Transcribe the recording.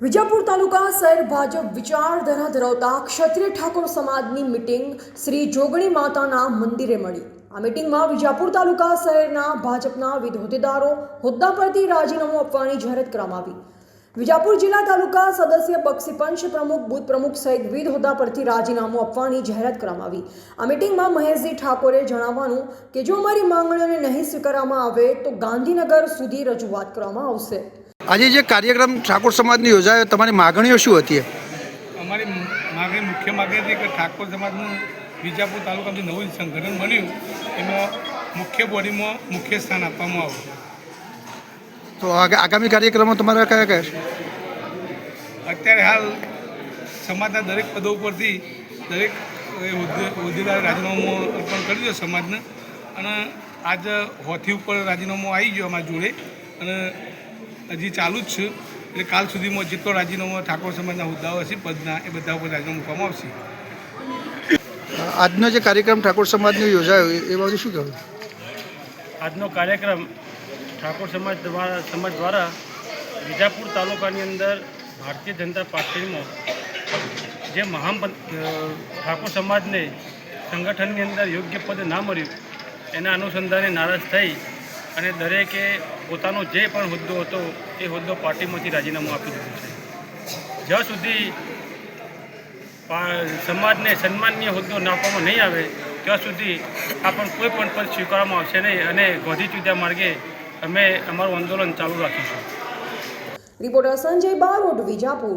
વિજાપુર તાલુકા શહેર ભાજપ વિચારધારા ધરાવતા ક્ષત્રિય ઠાકોર સમાજની મિટિંગ શ્રી જોગણી માતાના મંદિરે મળી. આ મિટિંગમાં વિજાપુર તાલુકા શહેરના ભાજપના વિવિધ હોદ્દેદારો હોદ્દા પરથી રાજીનામું આપવાની જાહેરાત કરવામાં આવી. વિજાપુર જિલ્લા તાલુકા સદસ્ય બક્ષી પંચ પ્રમુખ બુથ પ્રમુખ સહિત વિવિધ હોદ્દા પરથી રાજીનામું આપવાની જાહેરાત કરવામાં આવી. આ મિટિંગમાં મહેશજી ઠાકોરે જણાવવાનું કે જો અમારી માંગણીઓને નહીં સ્વીકારવામાં આવે તો ગાંધીનગર સુધી રજૂઆત કરવામાં આવશે. આજે જે કાર્યક્રમ ઠાકોર સમાજની યોજાયો તમારી માગણીઓ શું હતી? અમારી માગણી મુખ્ય માગણી હતી કે ઠાકોર સમાજનું વિજાપુર તાલુકાનું નવું સંગઠન બન્યું એમાં મુખ્ય બોડીમાં મુખ્ય સ્થાન આપવામાં આવ્યું તો આગ- આગામી કાર્યક્રમો તમારા કયા કયા છે? અત્યારે હાલ સમાજના દરેક પદો ઉપરથી દરેક હોદ્દેદાર રાજીનામું અર્પણ કરી દો સમાજને. અને આજ હોથી ઉપર રાજીનામું આવી ગયું અમારા જોડે. અને હજી ચાલુ જ છે. એટલે કાલ સુધીમાં જેટલો રાજીનામો ઠાકોર સમાજના હોદ્દાઓ હશે પદના એ બધા ઉપર રાજીનામું મૂકવામાં આવશે. આજનો જે કાર્યક્રમ ઠાકોર સમાજનો યોજાયો એ- બાબતે શું કહેવું? આજનો કાર્યક્રમ ઠાકોર સમાજ દ્વારા સમાજ દ્વારા વિજાપુર તાલુકાની અંદર ભારતીય જનતા પાર્ટીમાં જે મહાન પં- ઠાકોર સમાજને સંગઠનની અંદર યોગ્ય પદ ના મળ્યું એના અનુસંધાને નારાજ થઈ અને દરેકે પોતાનો જે પણ હોદ્દો હતો, એ હોદ્દો પાર્ટીમાંથી રાજીનામું આપી દીધું છે. જ્યાં સુધી સમાજને સન્માનીય હોદ્દો નાખવામાં નહીં આવે, ત્યાં સુધી આ પણ કોઈ પણ પદ સ્વીકારવામાં આવશે નહીં અને ગોધી ચૂદ્યા માર્ગે અમે અમારું આંદોલન ચાલુ રાખીશું. રિપોર્ટર સંજય બારોટ, વિજાપુર.